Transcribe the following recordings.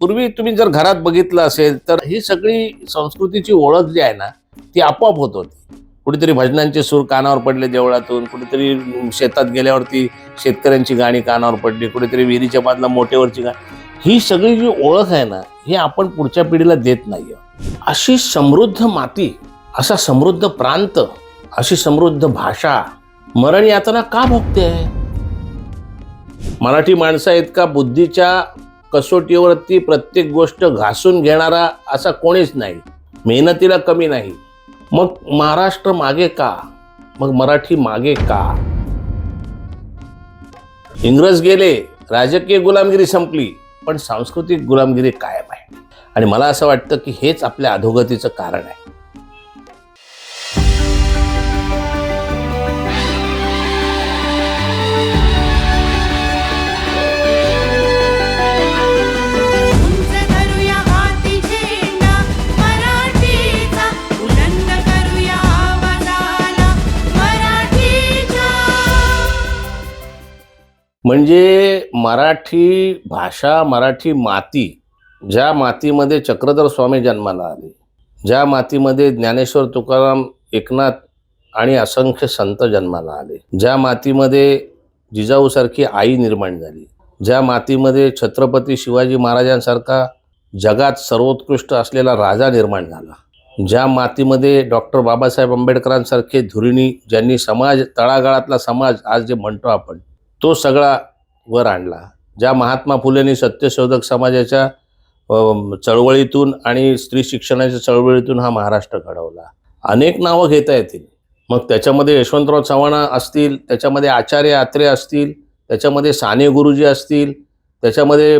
पूर्वी तुम्ही जर घरात बघितलं असेल तर ही सगळी संस्कृतीची ओळख जी आहे ना ती आपोआप होत होती. कुठेतरी भजनांचे सूर कानावर पडले देवळातून कुठेतरी शेतात गेल्यावरती शेतकऱ्यांची गाणी कानावर पडली कुठेतरी विहिरीच्या बाजूला मोठेवरची गाणी. ही सगळी जी ओळख आहे ना ही आपण पुढच्या पिढीला देत नाही अशी समृद्ध माती असा समृद्ध प्रांत अशी समृद्ध भाषा मरण यातना का भोगते? मराठी माणसा इतका बुद्धीच्या कसोटीवरती प्रत्येक गोष्ट घासून घेणारा असा कोणीच नाही. मेहनतीला कमी नाही. मग महाराष्ट्र मागे का? मग मराठी मागे का? इंग्रज गेले राजकीय गुलामगिरी संपली पण सांस्कृतिक गुलामगिरी कायम आहे. आणि मला असं वाटतं की हेच आपल्या अधोगतीचं कारण आहे. म्हणजे मराठी भाषा मराठी माती ज्या मातीमध्ये चक्रधर स्वामी जन्माला आले ज्या मातीमध्ये ज्ञानेश्वर तुकाराम एकनाथ आणि असंख्य संत जन्माला आले ज्या मातीमध्ये जिजाऊसारखी आई निर्माण झाली ज्या मातीमध्ये छत्रपती शिवाजी महाराजांसारखा जगात सर्वोत्कृष्ट असलेला राजा निर्माण झाला ज्या मातीमध्ये डॉक्टर बाबासाहेब आंबेडकरांसारखे धुरिणी ज्यांनी समाज तळागाळातला समाज आज जे म्हणतो आपण तो सगळा वर आणला. ज्या महात्मा फुलेंनी सत्यशोधक समाजाच्या चळवळीतून आणि स्त्री शिक्षणाच्या चळवळीतून हा महाराष्ट्र घडवला. अनेक नावं घेता येतील. मग त्याच्यामध्ये यशवंतराव चव्हाण असतील त्याच्यामध्ये आचार्य आत्रे असतील त्याच्यामध्ये साने गुरुजी असतील त्याच्यामध्ये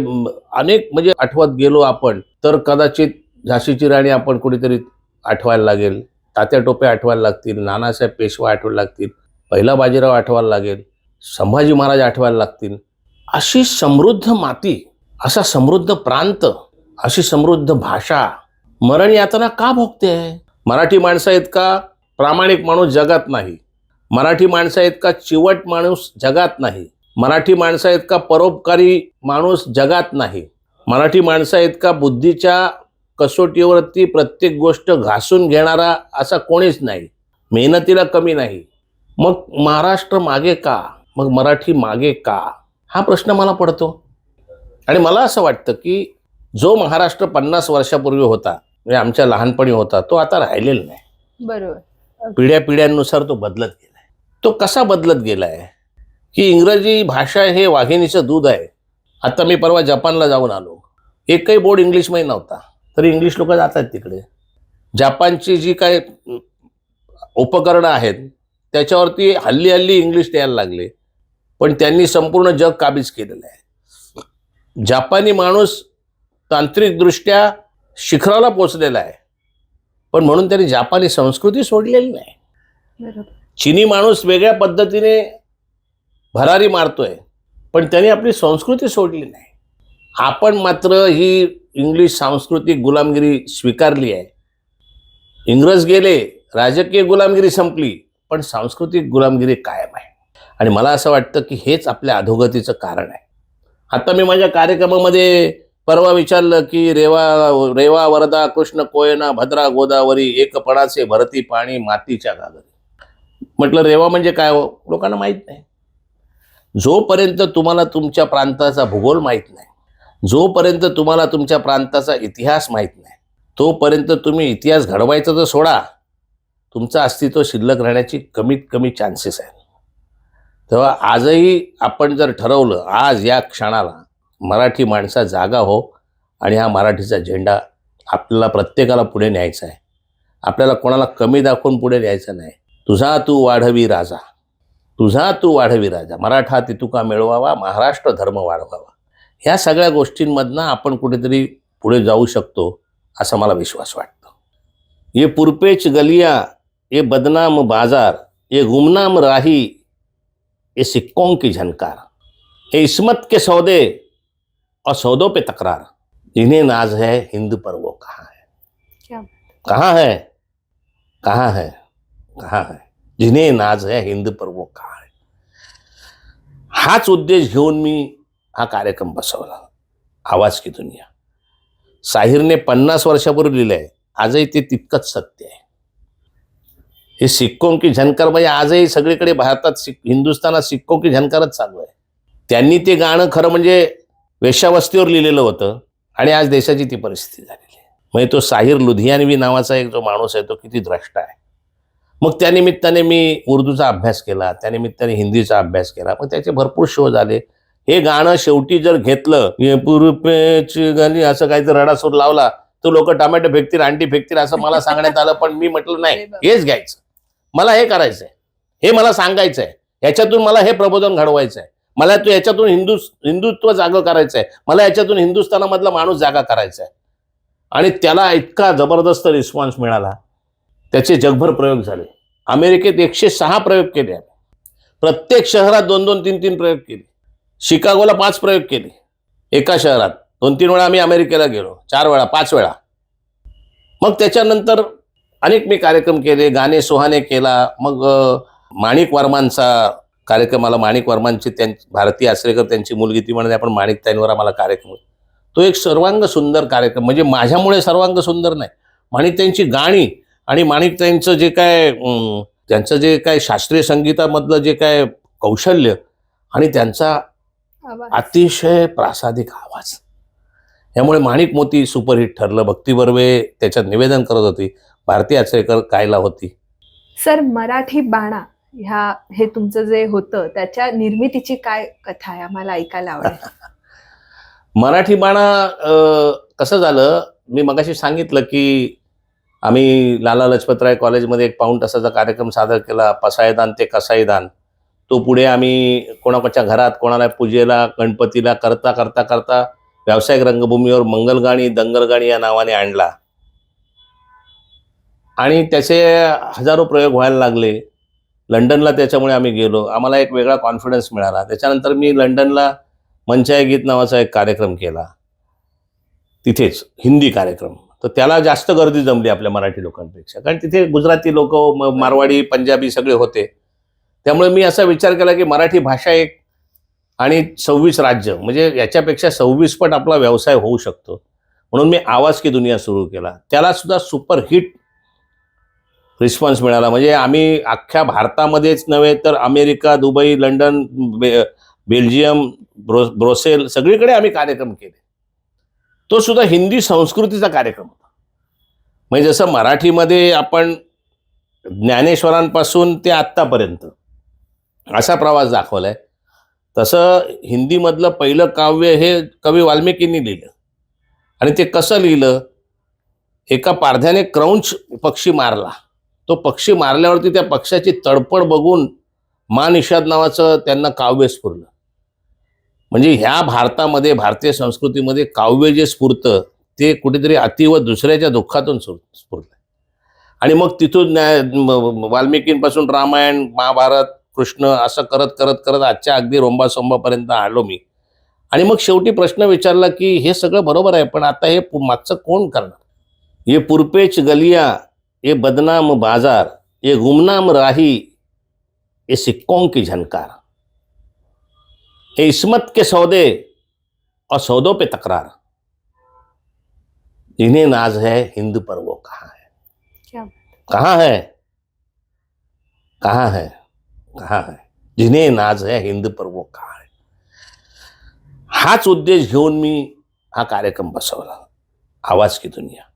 अनेक म्हणजे आठवत गेलो आपण तर कदाचित झाशीची राणी आपण कुठेतरी आठवायला लागेल तात्या टोपे आठवायला लागतील नानासाहेब पेशवा आठवायला लागतील पहिला बाजीराव आठवायला लागेल. संभाजी महाराज आठवायला लागतील. अशी समृद्ध माती असा समृद्ध प्रांत अशी समृद्ध भाषा मरण यातना का भोगते? आहे मराठी माणसा इतका प्रामाणिक माणूस जगात नाही? मराठी माणसा इतका चिवट माणूस जगात नाही? मराठी माणसा इतका परोपकारी माणूस जगात नाही? मराठी माणसा इतका बुद्धीच्या कसोटीवरती प्रत्येक गोष्ट घासून घेणारा असा कोणीच नाही? मेहनतीला कमी नाही. मग महाराष्ट्र मागे का? मग मराठी मागे का? हा प्रश्न मला पडतो. आणि मला असं वाटतं की जो महाराष्ट्र पन्नास वर्षापूर्वी होता म्हणजे आमच्या लहानपणी होता तो आता राहिलेला नाही. बरोबर. पिढ्या पिढ्यांनुसार तो बदलत गेलाय. तो कसा बदलत गेलाय? की इंग्रजी भाषा हे वाघिणीचं दूध आहे. आता मी परवा जपानला जाऊन आलो. एकही बोर्ड इंग्लिशमध्ये नव्हता. तरी इंग्लिश लोक जातात तिकडे. जपानची जी काय उपकरणं आहेत त्याच्यावरती हल्ली हल्ली इंग्लिश द्यायला लागले. पण त्यांनी संपूर्ण जग काबीज केलेलं आहे. जापानी माणूस तांत्रिकदृष्ट्या शिखराला पोचलेला आहे. पण म्हणून त्यांनी जापानी संस्कृती सोडलेली नाही. चिनी माणूस वेगळ्या पद्धतीने भरारी मारतोय पण त्यांनी आपली संस्कृती सोडली नाही. आपण मात्र ही इंग्लिश सांस्कृतिक गुलामगिरी स्वीकारली आहे. इंग्रज गेले राजकीय गुलामगिरी संपली पण सांस्कृतिक गुलामगिरी कायम आहे. आणि मला असं वाटतं की हेच आपल्या अधोगतीचं कारण आहे. आता मी माझ्या कार्यक्रमामध्ये परवा विचारलं की रेवा रेवा वरदा कृष्ण कोयना भद्रा गोदावरी एकपणाचे भरती पाणी मातीच्या गागरी म्हटलं रेवा म्हणजे काय हो? लोकांना माहीत नाही. जोपर्यंत तुम्हाला तुमच्या प्रांताचा भूगोल माहीत नाही जोपर्यंत तुम्हाला तुमच्या प्रांताचा इतिहास माहीत नाही तोपर्यंत तुम्ही इतिहास घडवायचा तर सोडा. तुमचं अस्तित्व शिल्लक राहण्याची कमीत कमी चान्सेस आहेत. तेव्हा आजही आपण जर ठरवलं आज या क्षणाला मराठी माणसा जागा हो आणि हा मराठीचा झेंडा आपल्याला प्रत्येकाला पुढे न्यायचा आहे. आपल्याला कोणाला कमी दाखवून पुढे न्यायचा नाही. तुझा तू वाढवी राजा. तुझा तू वाढवी राजा. मराठा तितुका मिळवावा महाराष्ट्र धर्म वाढवावा. ह्या सगळ्या गोष्टींमधनं आपण कुठेतरी पुढे जाऊ शकतो असा मला विश्वास वाटतो. ये पुरपेच गलिया ये बदनाम बाजार ये गुमनाम राही ये सिक्कों की झनकार। ये इसमत के सौदे और सौदों पे तकरार। जिन्हें नाज है हिंद पर वो कहाँ है? क्या? कहाँ है? कहाँ है? कहाँ है? जिन्हें नाज है हिंद पर वो कहाँ है? हाच उद्देश घेऊन मी हा कार्यक्रम बसवला आवाज की दुनिया। साहिरने पन्नास वर्षापूर्वी लिहिलं आहे आजही ते तितकंच सत्य आहे. हे सिक्कों की झनकार म्हणजे आजही सगळीकडे भारतात सिक हिंदुस्थानात सिक्कों की झनकारच चालू आहे. त्यांनी ते गाणं खरं म्हणजे वेश्यावस्तीवर लिहिलेलं होतं आणि आज देशाची ती परिस्थिती झालेली आहे. म्हणजे तो साहिर लुधियानवी नावाचा एक जो माणूस आहे तो किती द्रष्टा आहे. मग त्यानिमित्ताने मी उर्दूचा अभ्यास केला त्यानिमित्ताने हिंदीचा अभ्यास केला मग त्याचे भरपूर शो झाले. हे गाणं शेवटी जर घेतलं गाणी असं काहीतरी रडासूर लावला तर लोक टमॅटो फेकतील अंडी फेकतील असं मला सांगण्यात आलं पण मी म्हटलं नाही हेच घ्यायचं. मला हे करायचं आहे हे मला सांगायचं आहे याच्यातून मला हे प्रबोधन घडवायचं आहे मला तू याच्यातून हिंदू हिंदुत्व जागं करायचं आहे मला याच्यातून हिंदुस्थानामधला माणूस जागा करायचा आहे आणि त्याला इतका जबरदस्त रिस्पॉन्स मिळाला. त्याचे जगभर प्रयोग झाले. अमेरिकेत एकशे सहा प्रयोग केले. प्रत्येक शहरात दोन दोन तीन तीन प्रयोग केले. शिकागोला पाच प्रयोग केले. एका शहरात दोन तीन वेळा आम्ही अमेरिकेला गेलो. चार वेळा पाच वेळा. मग त्याच्यानंतर अनेक मी कार्यक्रम केले गाणे सोहाने केला. मग माणिक वर्मांचा कार्यक्रम आला. माणिक वर्मांची त्यांची भारती आश्रेकर त्यांची मुलगी ती म्हणजे आपण माणिक ताईंवर आम्हाला कार्यक्रम तो एक सर्वांग सुंदर कार्यक्रम म्हणजे माझ्यामुळे सर्वांग सुंदर नाही. माणिक त्यांची गाणी आणि माणिक त्यांचं जे काय त्यांचं जे काय शास्त्रीय संगीतामधलं जे काय कौशल्य आणि त्यांचा. अतिशय प्रासादिक आवाज. यामुळे माणिक मोती सुपरहिट ठरलं. भक्ती बर्वे त्याच्यात निवेदन करत होती. भारती आचरेकर गायला होती? सर मराठी बाणा ह्या हे तुमचं जे होतं त्याच्या निर्मितीची काय कथा आहे? आम्हाला ऐकायला आवडेल. मराठी बाणा कसं झालं? मी मगाशी सांगितलं की आम्ही लाला लजपतराय कॉलेजमध्ये एक पाऊण तासाचा कार्यक्रम सादर केला पसायदान ते कसाईदान तो पुढे आम्ही कोणाकोणाच्या घरात कोणाला पूजेला गणपतीला करता करता करता व्यावसायिक रंगभूमीवर मंगलगाणी दंगलगाणी या नावाने आणला. आणि त्याचे हजारो प्रयोग व्हायला लागले. लंडनला त्याच्यामुळे आम्ही गेलो. आम्हाला एक वेगळा कॉन्फिडन्स मिळाला. त्याच्यानंतर मी लंडनला मंचाय गीत नावाचा एक कार्यक्रम केला. तिथेच हिंदी कार्यक्रम. तर त्याला जास्त गर्दी जमली आपल्या मराठी लोकांपेक्षा. कारण तिथे गुजराती लोक मारवाडी पंजाबी सगळे होते. त्यामुळे मी असा विचार केला की मराठी भाषा एक आणि सव्वीस राज्य म्हणजे याच्यापेक्षा सव्वीस पट आपला व्यवसाय होऊ शकतो. म्हणून मी आवाज की दुनिया सुरू केला. त्याला सुद्धा सुपरहिट रिस्पॉन्स मिळाला. म्हणजे आम्ही अख्ख्या भारतामध्येच नव्हे तर अमेरिका दुबई लंडन बे बेल्जियम ब्रो ब्रोसेल सगळीकडे आम्ही कार्यक्रम केले. तो सुद्धा हिंदी संस्कृतीचा कार्यक्रम होता. म्हणजे जसं मराठीमध्ये आपण ज्ञानेश्वरांपासून ते आत्तापर्यंत असा प्रवास दाखवलाय तसं हिंदीमधलं पहिलं काव्य हे कवी वाल्मिकींनी लिहिलं. आणि ते कसं लिहिलं? एका पारध्याने क्रौंच पक्षी मारला. तो पक्षी मारल्यावरती त्या पक्षाची तडपड बघून मा निषाद नावाचं त्यांना काव्य स्फुरलं. म्हणजे ह्या भारतामध्ये भारतीय संस्कृतीमध्ये काव्य जे स्फुरतं ते कुठेतरी अतिव दुसऱ्याच्या दुःखातून स्फुरलं आणि मग तिथून वाल्मिकींपासून रामायण महाभारत कृष्ण असं करत करत करत आजच्या अगदी रोंबासोंबापर्यंत आलो मी. आणि मग शेवटी प्रश्न विचारला की हे सगळं बरोबर आहे पण आता हे मागचं कोण करणार? हे पुरपेच गलिया ये बदनाम बाज़ार ये गुमनाम राही ये सिक्कों की झनकार। ये इसमत के सौदे और सौदों पे तकरार। जिन्हें नाज है हिंद पर वो कहाँ है? क्या कहाँ है? कहाँ है? कहाँ है? जिन्हें नाज है हिंद पर वो कहाँ है? हाच उद्देश घेऊन मी हा कार्यक्रम बसवला। आवाज़ की दुनिया।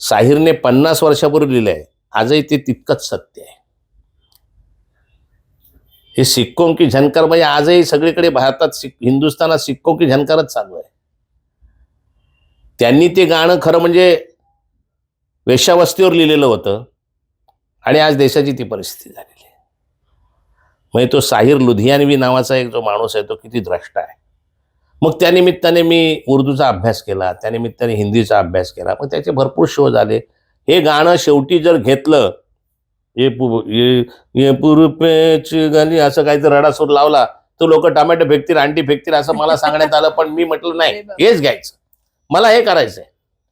साहिरने पन्नास वर्षापूर्वी लिहिलं आहे आजही ते तितकंच सत्य आहे. हे सिक्कों की झनकार म्हणजे आजही सगळीकडे भारतात हिंदुस्थानात सिक्कों की झनकारच चालू आहे. त्यांनी ते गाणं खरं म्हणजे वेश्यावस्तीवर लिहिलेलं होतं आणि आज देशाची ती परिस्थिती झालेली आहे. म्हणजे तो साहिर लुधियानवी नावाचा एक जो माणूस आहे तो किती द्रष्टा आहे. मग त्यानिमित्ताने मी उर्दूचा अभ्यास केला त्यानिमित्ताने हिंदीचा अभ्यास केला. मग त्याचे भरपूर शो झाले. हे गाणं शेवटी जर घेतलं ये पु ये ये पुरपेच गाणी असं काहीतरी रडासूर लावला तर लोक टमॅटो फेकतील अंडी फेकतील असं मला सांगण्यात आलं पण मी म्हटलं नाही. हेच घ्यायचं. मला हे करायचंय.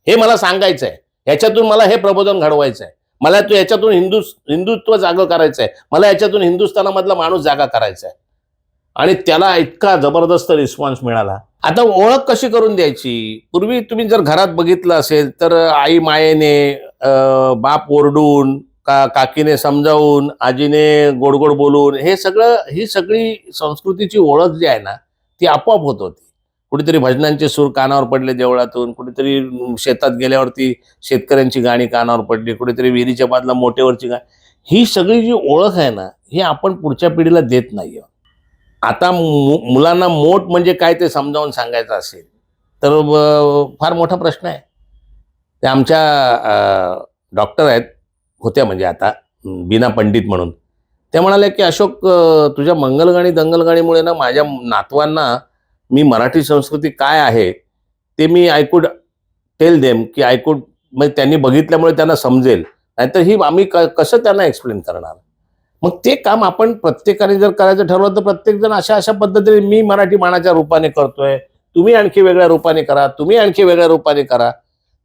हे मला सांगायचंय. याच्यातून मला हे प्रबोधन घडवायचं आहे मला तू याच्यातून हिंदू हिंदुत्व जागं करायचं आहे मला याच्यातून हिंदुस्थानामधला माणूस जागा करायचा आहे आणि त्याला इतका जबरदस्त रिस्पॉन्स मिळाला. आता ओळख कशी करून द्यायची? पूर्वी तुम्ही जर घरात बघितलं असेल तर आई मायेने बाप ओरडून का काकीने समजावून आजीने गोड गोड बोलून हे सगळं ही सगळी संस्कृतीची ओळख जी आहे ना ती आपोआप होत होती. कुठेतरी भजनांचे सूर कानावर पडले देवळातून कुठेतरी शेतात गेल्यावरती शेतकऱ्यांची गाणी कानावर पडली कुठेतरी विहिरीच्या बाजूला मोठेवरची गाणी ही सगळी जी ओळख आहे ना ही आपण पुढच्या पिढीला देत नाही आता मु- मुलांना मोठ म्हणजे काय ते समजावून सांगायचं असेल तर फार मोठा प्रश्न आहे. ते आमच्या डॉक्टर आहेत होत्या म्हणजे आता बिना बीना पंडित म्हणून. त्या म्हणाल्या की अशोक तुझ्या मंगलगाणी दंगलगाणीमुळे ना माझ्या नातवांना मी मराठी संस्कृती काय आहे ते मी आय कुड टेल देम की आय कुड म्हणजे त्यांनी बघितल्यामुळे त्यांना समजेल. नाहीतर ही आम्ही क- कसं त्यांना एक्सप्लेन करणार? मग ते काम आपण प्रत्येकाने जर करायचं ठरवलं तर प्रत्येक जण अशा अशा पद्धतीने मी मराठी मानाच्या रूपाने करतोय. तुम्ही आणखी वेगळ्या रूपाने करा तुम्ही आणखी वेगळ्या रूपाने करा.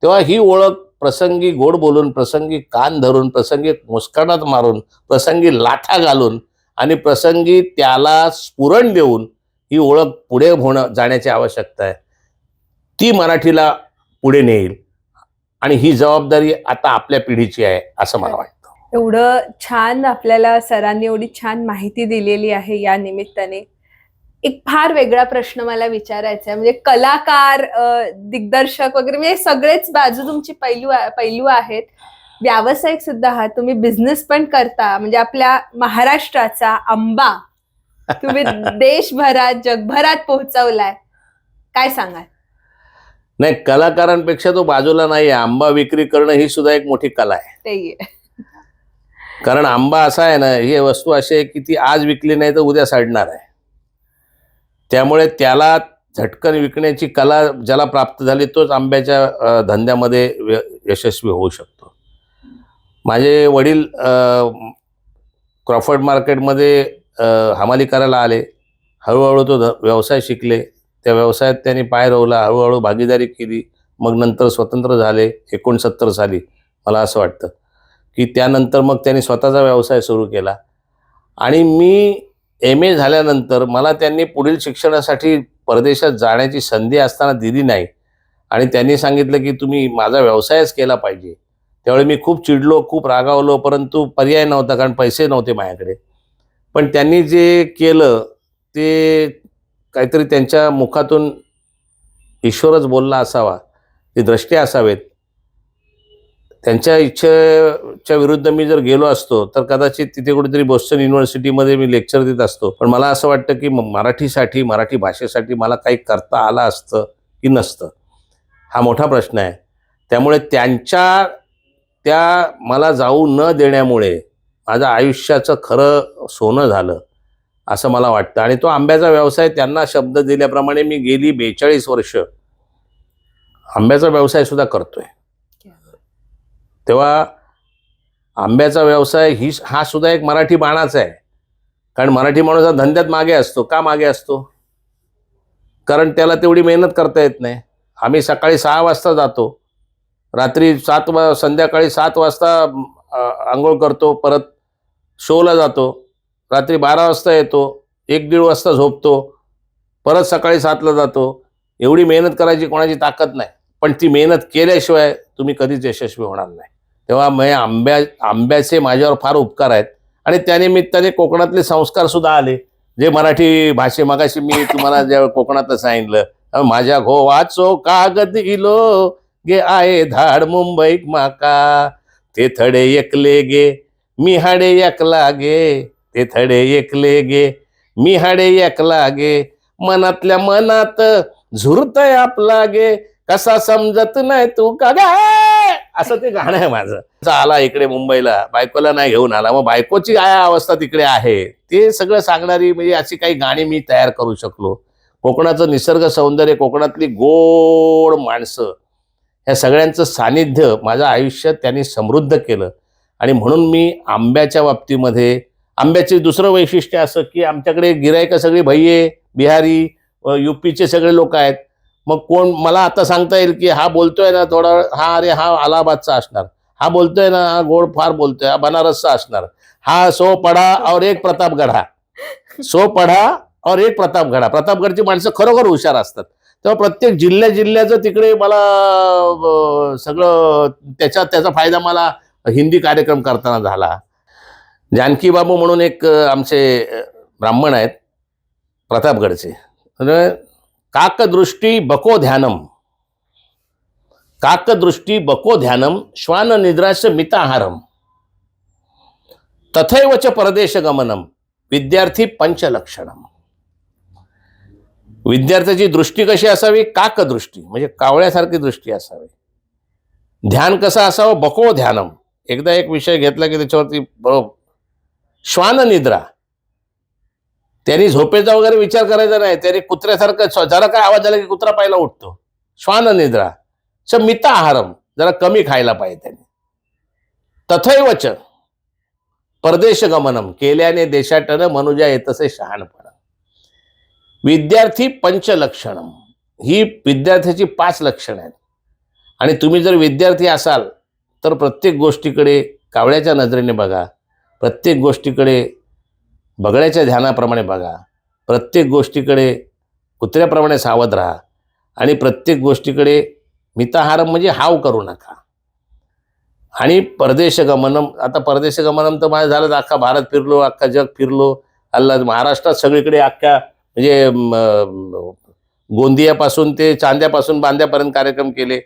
तेव्हा ही ओळख प्रसंगी गोड बोलून प्रसंगी कान धरून प्रसंगी मुस्कानात मारून प्रसंगी लाथा घालून आणि प्रसंगी त्याला स्फुरण देऊन ही ओळख पुढे होणं जाण्याची आवश्यकता आहे. ती मराठीला पुढे नेईल आणि ही जबाबदारी आता आपल्या पिढीची आहे असं मला वाटतं. एवढं छान आपल्याला सरांनी एवढी छान माहिती दिलेली आहे या निमित्ताने. एक फार वेगळा प्रश्न मला विचारायचा आहे म्हणजे कलाकार दिग्दर्शक वगैरे म्हणजे सगळेच बाजू तुमची पैलू पैलू आहेत. व्यावसायिक सुद्धा आहात. तुम्ही बिझनेस पण करता. म्हणजे आपल्या महाराष्ट्राचा आंबा तुम्ही देशभरात जगभरात पोहोचवलाय. काय सांगाल? नाही कलाकारांपेक्षा तो बाजूला नाही आंबा विक्री करणं ही सुद्धा एक मोठी कला आहे. कारण आंबा असा आहे ना ही वस्तू अशी आहे की ती आज विकली नाही तर उद्या सडणार आहे. त्यामुळे त्याला झटकन विकण्याची कला ज्याला प्राप्त झाली तोच आंब्याच्या धंद्यामध्ये यशस्वी होऊ शकतो. माझे वडील क्रॉफर्ड मार्केटमध्ये हमाली करायला आले. हळूहळू तो व्यवसाय शिकले. त्या व्यवसायात त्यांनी पाय रोवला हळूहळू भागीदारी केली. मग नंतर स्वतंत्र झाले एकोणसत्तर साली. मला असं वाटतं. की त्यानंतर मग त्यांनी स्वतःचा व्यवसाय सुरू केला. आणि मी एम ए झाल्यानंतर मला त्यांनी पुढील शिक्षणासाठी परदेशात जाण्याची संधी असताना दिली नाही. आणि त्यांनी सांगितलं की तुम्ही माझा व्यवसायच केला पाहिजे. त्यावेळी मी खूप चिडलो खूप रागावलो परंतु पर्याय नव्हता कारण पैसे नव्हते माझ्याकडे. पण त्यांनी जे केलं ते काहीतरी त्यांच्या मुखातून ईश्वरच बोलला असावा ती दृष्टी असावेत. त्यांच्या इच्छेच्या विरुद्ध मी जर गेलो असतो तर कदाचित तिथे कुठेतरी बोस्टन युनिव्हर्सिटीमध्ये मी लेक्चर देत असतो. पण मला असं वाटतं की म- मराठीसाठी मराठी भाषेसाठी मला काही करता आलं असतं की नसतं? हा मोठा प्रश्न आहे. त्यामुळे त्यांच्या त्या मला जाऊ न देण्यामुळे माझं आयुष्याचं खरं सोनं झालं असं मला वाटतं. आणि तो आंब्याचा व्यवसाय त्यांना शब्द दिल्याप्रमाणे मी गेली बेचाळीस वर्ष. आंब्याचा व्यवसायसुद्धा करतो करतोय. तेव्हा आंब्याचा व्यवसाय ही हा सुद्धा एक मराठी बाणाच आहे. कारण मराठी माणूस हा धंद्यात मागे असतो. का मागे असतो? कारण त्याला तेवढी मेहनत करता येत नाही. आम्ही सकाळी सहा वाजता जातो. रात्री सात वा संध्याकाळी सात वाजता आंघोळ करतो. परत शोला जातो. रात्री बारा वाजता येतो. एक दीड वाजता झोपतो. परत सकाळी सातला जातो. एवढी मेहनत करायची कोणाची ताकद नाही. पण ती मेहनत केल्याशिवाय तुम्ही कधीच यशस्वी होणार नाही. तेव्हा मी आंब्या आंब्याचे माझ्यावर फार उपकार आहेत. आणि त्यानिमित्ताने कोकणातले संस्कार सुद्धा आले. जे मराठी भाषे मगाशी मी तुम्हाला ज्या कोकणातलं सांगितलं माझ्या माझ्या घोवाचो कागद इलो गे आहे धाड मुंबईक माका. ते थडे एकले गे मी हाडे एकला गे ते थडे एकले गे मी हाडे एकला गे. मनातल्या मनात झुरतय आपला गे कसा समजत नाही तू का असं ते गाणं आहे माझं. आला इकडे मुंबईला. बायकोला नाही घेऊन आला. मग बायकोची काय अवस्था तिकडे आहे? ते सगळं सांगणारी म्हणजे अशी काही गाणी मी तयार करू शकलो. कोकणाचं निसर्ग सौंदर्य कोकणातली गोड माणसं ह्या सगळ्यांचं सानिध्य माझं आयुष्य त्यांनी समृद्ध केलं. आणि म्हणून मी आंब्याच्या बाबतीमध्ये आंब्याचे दुसरं वैशिष्ट्य असं की आमच्याकडे गिरायकं सगळी भैये बिहारी युपीचे सगळे लोक आहेत. मग कोण मला आता सांगता येईल की हा बोलतोय ना थोडा हा अरे हा अलाहाबादचा असणार. हा बोलतोय ना हा गोड फार बोलतोय हा बनारसचा असणार. हा सो पढा और एक प्रतापगडा सो पढा और एक प्रतापगडा प्रतापगडची माणसं खरोखर हुशार असतात. तेव्हा प्रत्येक जिल्ह्या जिल्ह्याचं तिकडे मला सगळं त्याचा त्याचा फायदा मला हिंदी कार्यक्रम करताना झाला. जानकी बाबू म्हणून एक आमचे ब्राह्मण आहेत प्रतापगडचे काकदृष्टी बको ध्यानम. काकदृष्टी बको ध्यानम श्वान निद्राश मिताहारम. तथैव च परदेश गमनम विद्यार्थी पंचलक्षणम. विद्यार्थ्याची दृष्टी कशी असावी? काकदृष्टी म्हणजे कावळ्यासारखी दृष्टी असावी. ध्यान कसं असावं? बको ध्यानम. एकदा एक विषय घेतला की त्याच्यावरती बरोबर. श्वान निद्रा. त्यांनी झोपेचा वगैरे विचार करायचा नाही. त्याने कुत्र्यासारखं जरा काय आवाज झाला की कुत्रा पाहिला उठतो. श्वान निद्रा. स मिता आहारम. जरा कमी खायला पाहिजे त्याने. तथैवच परदेश गमनम. केल्याने देशाटन मनुजा येतसे शहाणपण विद्यार्थी पंचलक्षणम. ही विद्यार्थ्याची पाच लक्षणं आहेत. आणि तुम्ही जर विद्यार्थी असाल तर प्रत्येक गोष्टीकडे कावळ्याच्या नजरेने बघा. प्रत्येक गोष्टीकडे बगड्याच्या ध्यानाप्रमाणे बघा. प्रत्येक गोष्टीकडे कुत्र्याप्रमाणे सावध राहा. आणि प्रत्येक गोष्टीकडे मिताहारम म्हणजे हाव करू नका. आणि परदेशगमनम आता परदेशगमनम तर माझं झालं तर अख्खा भारत फिरलो अख्खा जग फिरलो. अल्ला महाराष्ट्रात सगळीकडे अख्ख्या म्हणजे गोंदियापासून ते चांद्यापासून बांद्यापर्यंत कार्यक्रम केले.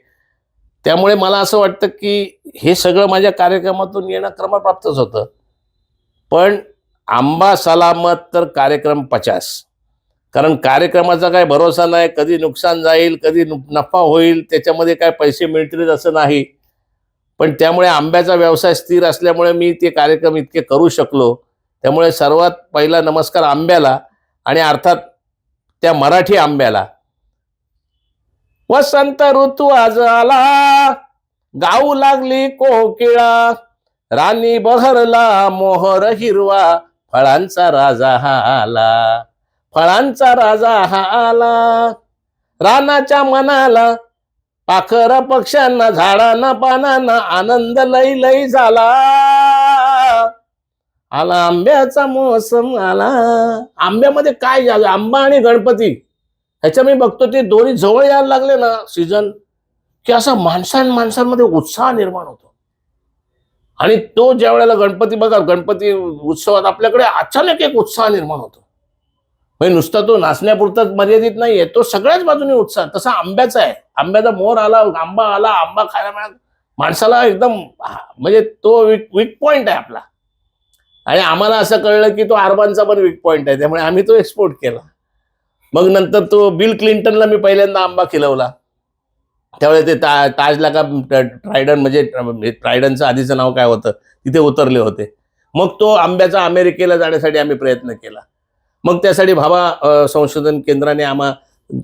त्यामुळे मला असं वाटतं की हे सगळं माझ्या कार्यक्रमातून येणं क्रमप्राप्तच होतं. पण आंबा सलामत तर कार्यक्रम पचास. कारण कार्यक्रमाचा काय भरोसा नाही कधी नुकसान जाईल कधी नफा होईल त्याच्यामध्ये काय पैसे मिळतील असं नाही. पण त्यामुळे आंब्याचा व्यवसाय स्थिर असल्यामुळे मी ते कार्यक्रम इतके करू शकलो. त्यामुळे सर्वात पहिला नमस्कार आंब्याला आणि अर्थात त्या मराठी आंब्याला. वसंत ऋतू आज आला गाऊ लागली कोकिळा. राणी बहरला मोहर हिरवा. फळांचा राजा हा आला. फळांचा राजा हा आला. रानाच्या मनाला पाखर पक्ष्यांना झाडांना पानांना आनंद लई लई झाला. आला आंब्याचा मोसम आला. आंब्यामध्ये काय झालं? आंबा आणि गणपती. ह्याच्या मी बघतो ते दोन्ही जवळ यायला लागले ना सीझन की असा माणसां माणसांमध्ये उत्साह निर्माण होतो. आणि तो ज्या वेळेला गणपती बघा गणपती उत्सवात आपल्याकडे अचानक एक उत्साह निर्माण होतो. म्हणजे नुसता तो नाचण्यापुरताच मर्यादित नाहीये तो सगळ्याच बाजूने उत्साह. तसा आंब्याचा आहे. आंब्याचा मोर आला आंबा आला आंबा खायला मिळाला. माणसाला एकदम हा, म्हणजे तो वीक वीक पॉईंट आहे आपला. आणि आम्हाला असं कळलं की तो आरबांचा पण वीक पॉईंट आहे त्यामुळे आम्ही तो एक्सपोर्ट केला. मग नंतर तो बिल क्लिंटनला मी पहिल्यांदा आंबा खिलवला. त्यावेळेस ते ता ताजला का ट्रायडन म्हणजे ट्रायडनचं आधीचं नाव काय होतं? तिथे उतरले होते. मग तो आंब्याचा अमेरिकेला जाण्यासाठी आम्ही प्रयत्न केला. मग त्यासाठी भावा संशोधन केंद्राने आम्हा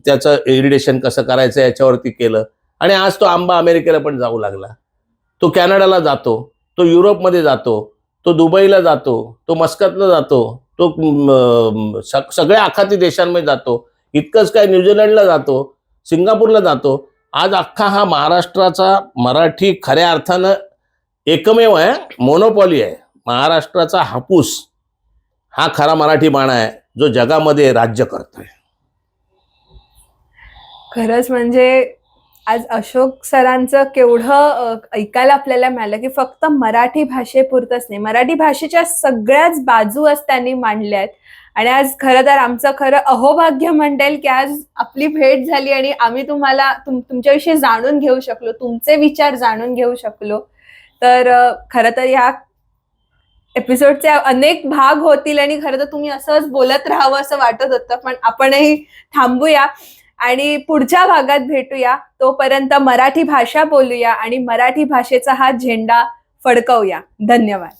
त्याचं इरिडेशन कसं करायचं याच्यावरती केलं. आणि आज तो आंबा अमेरिकेला पण जाऊ लागला. तो कॅनडाला जातो तो युरोपमध्ये जातो तो दुबईला जातो तो मस्कतला जातो तो सगळ्या आखाती देशांमध्ये जातो. इतकंच काय न्यूझीलंडला जातो सिंगापूरला जातो. आज अख्खा हा महाराष्ट्राचा मराठी खऱ्या अर्थानं एकमेव आहे मोनोपॉली आहे. महाराष्ट्राचा हापूस हा खरा मराठी बाणा आहे जो जगामध्ये राज्य करतोय. खरंच म्हणजे आज अशोक सरांचं केवढं ऐकायला आपल्याला मिळालं की फक्त मराठी भाषेपुरतंच नाही मराठी भाषेच्या सगळ्याच बाजू आज त्यांनी मांडल्या आहेत. आणि आज खरं तर आमचं खरं अहोभाग्य म्हणता की आज आपली भेट झाली आणि आम्ही तुम्हाला तुम तुमच्याविषयी जाणून घेऊ शकलो तुमचे विचार जाणून घेऊ शकलो. तर खरं तर ह्या एपिसोडचे अनेक भाग होतील आणि खरं तर तुम्ही असंच बोलत राहावं असं वाटत होतं पण आपणही थांबूया आणि पुढच्या भागात भेटूया. तोपर्यंत मराठी भाषा बोलूया आणि मराठी भाषेचा हा झेंडा फडकवूया. धन्यवाद.